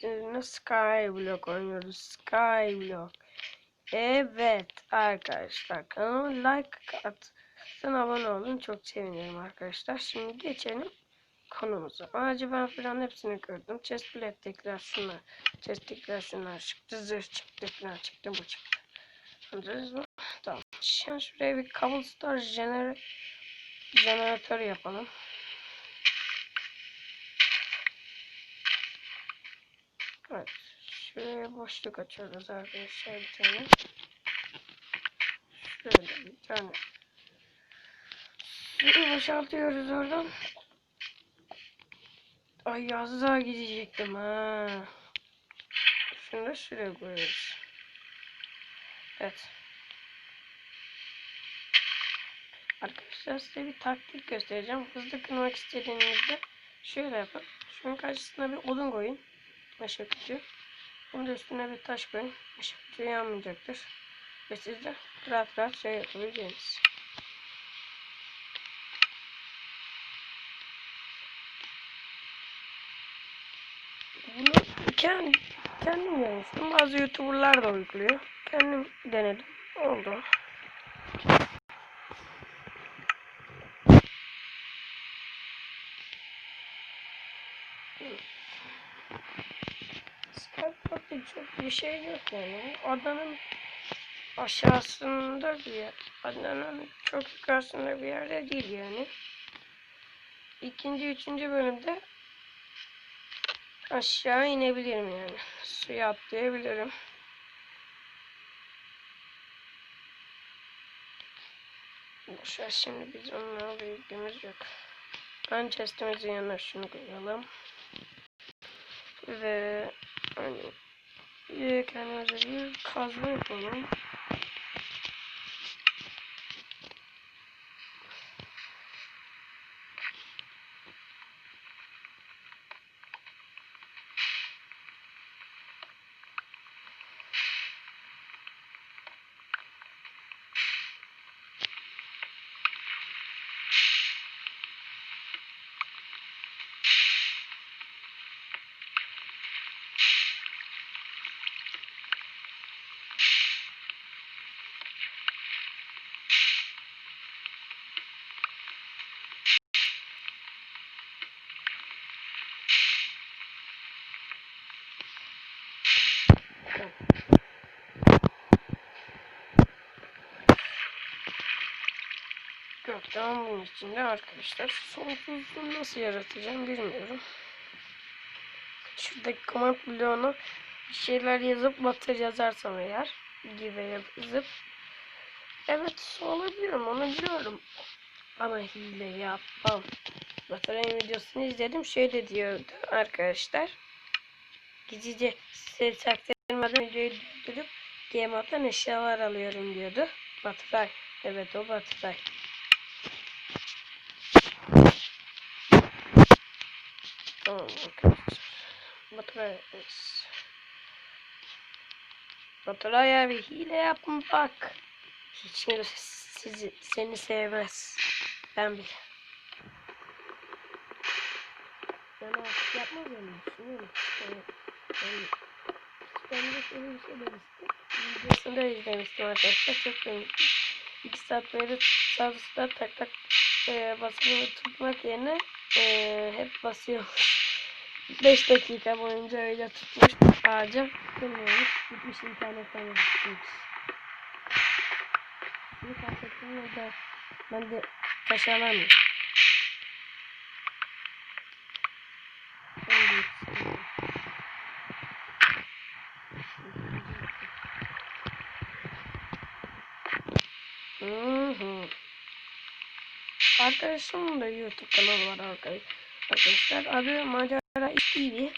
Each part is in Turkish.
Sizinle Skyblock oynuyoruz. Skyblock. Evet arkadaşlar kanalıma like atın abone olun çok sevinirim arkadaşlar. Şimdi geçelim konumuza. Ağacı ben falan hepsini gördüm. Chest plate'dekiler şunlar. Chest'tekiler şunlar çıktı. Zırh çıktı falan çıktı bu çıktı. Anladınız mı? Tamam. Şimdi şuraya bir cobblestone jener jeneratör yapalım. Evet. Şuraya boşluk açıyoruz arkadaşlar bir tane. Şöyle bir tane. Suyu boşaltıyoruz oradan. Ay az daha gidecektim ha. Şunu da şuraya koyuyoruz. Evet. Arkadaşlar size bir taktik göstereceğim. Hızlı kırmak istediğinizde şöyle yapın. Şunun karşısına bir odun koyun. Tutuyor. Bunun da üstüne bir taş koyun. Işık tutuyor yanmayacaktır. Ve siz de rahat rahat şey yapabileceğiniz. Bunu kendim, kendim denemiştim. Bazı youtuberlar da uyguluyor. Kendim denedim. Oldu. Çok bir şey yok yani. Adanın aşağısında bir yer. Adanın çok yukarısında bir yerde değil yani. İkinci, üçüncü bölümde aşağı inebilirim yani. Suya atlayabilirim. Boşver şimdi biz onlara bir yok. Ben chestimizin yanına şunu koyalım. Ve hani kendimize bir kazma yapalım. Gökten bunun içinde arkadaşlar sonsuzluğu nasıl yaratacağım bilmiyorum. Şuradaki command bloğuna bir şeyler yazıp batır yazarsam eğer gibi yazıp evet olabilirim onu biliyorum ama hile yapmam. Batırayın videosunu izledim şöyle diyordu arkadaşlar. Gizlice size çaktırmadan videoyu durdurup GMA'dan eşyalar alıyorum diyordu. Batıray. Evet o Batıray. Tamam yapmış. Baturay abi hile yapma bak. Hiç kimse sizi, seni sevmez. Ben bile. Ben artık yapmaz yani. Düşünüyorum. Yani, yani, ben de şöyle bir şey demiştim. Videosunu da izlemiştim arkadaşlar. Çok beğendim. İki saat böyle sağ tak tak e, basılı tutmak yerine e, hep basıyormuş. 5 dakika boyunca öyle tutmuş ağaca kırmıyormuş. Gitmiş internetten yazmış. Bunu fark ettim de ben de taş alamıyorum. Arkadaşımın da YouTube kanalı var arkadaşlar. Adı Macera İş TV.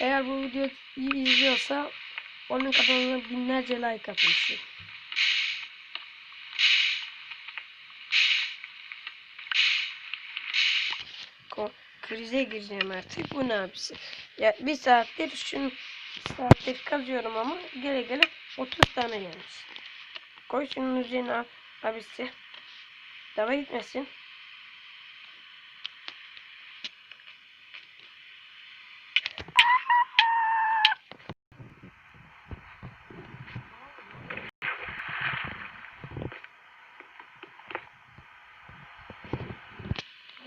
Eğer bu videoyu izliyorsa onun kanalına binlerce like atmışsın. Krize gireceğim artık. Bu ne abisi? Ya bir saattir şunu saattir kazıyorum ama gele gele 30 tane gelmiş. Koy şunun üzerine ab abisi kitaba gitmesin.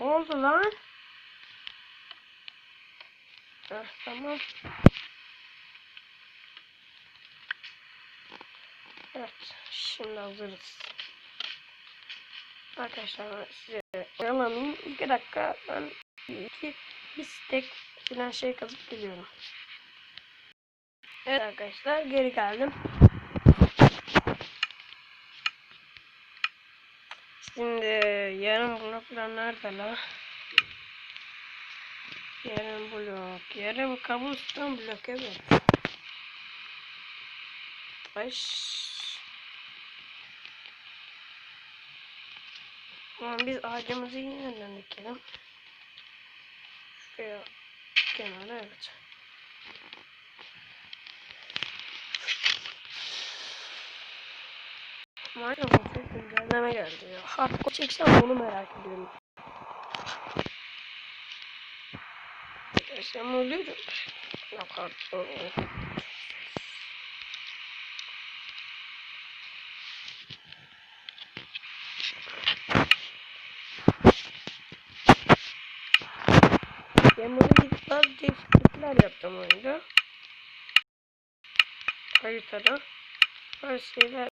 Ne oldu lan? Ah, tamam. Evet, şimdi hazırız. Arkadaşlar size oyalamayayım. İki dakika ben iki bir stek filan şey kazıp geliyorum. Evet arkadaşlar geri geldim. Şimdi yarım bloklar nerede la? Yarım blok. Yarım kabuston blok evet. Baş. Tamam biz ağacımızı yeniden dikelim. Şuraya kenara evet. Minecraft'a güncelleme geldi ya. Hardcore çeksem bunu merak ediyorum. Çeksem ölürüm. Yok hardcore. Ben burada gidip bazı değişiklikler yaptım oyunda. Haritada. Her şeyler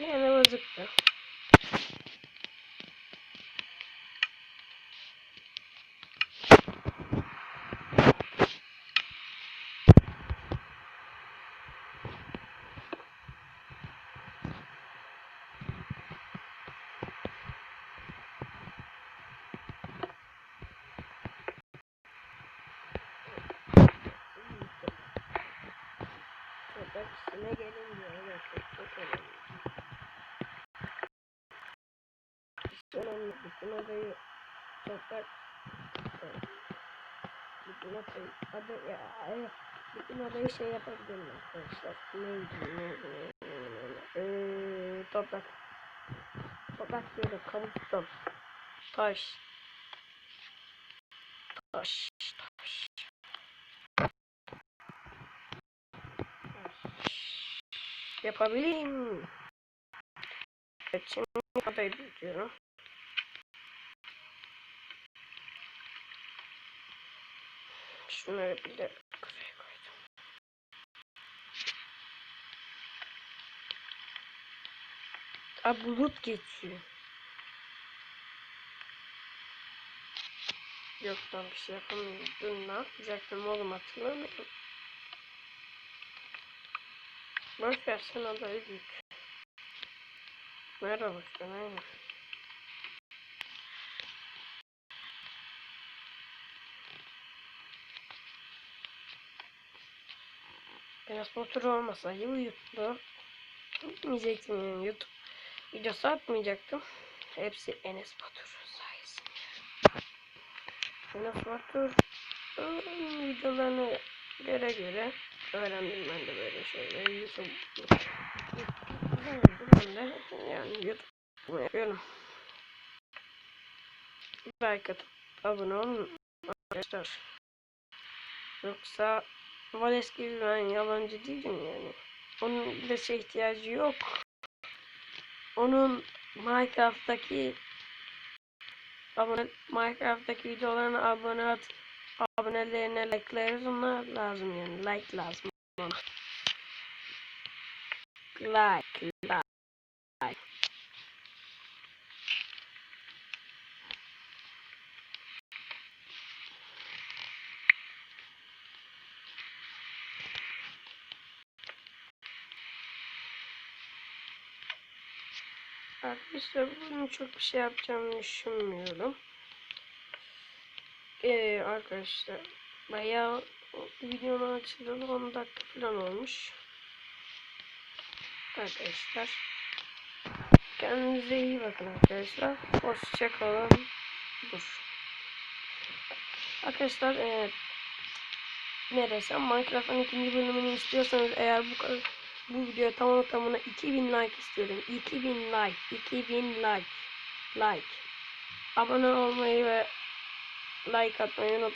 yani bozuktu. Toprak üstüne gelince evet çok çok önemli. Önemli bütün adayı toprak evet. bütün adayı adı ya evet. bütün adayı şey yapabilirim arkadaşlar. Neydi neydi neydi Eee toprak toprak diyorum kabuston taş taş taş yapabileyim. Evet şimdi adayı diyorum. Şunları bir de buraya koydum. Aa bulut geçiyor. Yok lan bir şey yapamıyorum. Ne yapacaktım oğlum hatırlamıyorum. Boş ver sen adayı büyük. Merhaba sen aynen. Enes Batur olmasaydı YouTube gitmeyecektim yani YouTube videosu atmayacaktım. Hepsi Enes Batur sayesinde. Enes Batur ıı, videolarını göre göre öğrendim ben de böyle şeyleri. YouTube ben de yani YouTube yapıyorum. Like atıp abone olun arkadaşlar. Yoksa Vales gibi ben yalancı değilim yani. Onun şey ihtiyacı yok. Onun Minecraft'taki abone Minecraft'taki videolarına abone at abonelerine like'larız onlar lazım yani like lazım ona. Like, like, like. Arkadaşlar bunun çok bir şey yapacağımı düşünmüyorum. Ee, arkadaşlar bayağı videonun açılalı 10 dakika falan olmuş. Arkadaşlar kendinize iyi bakın arkadaşlar. Hoşçakalın. Dur. Arkadaşlar e, ne desem Minecraft'ın ikinci bölümünü istiyorsanız eğer bu kadar bu video tamam tamına 2000 like istiyorum. 2000 like. 2000 like. Like. Abone olmayı ve like atmayı unut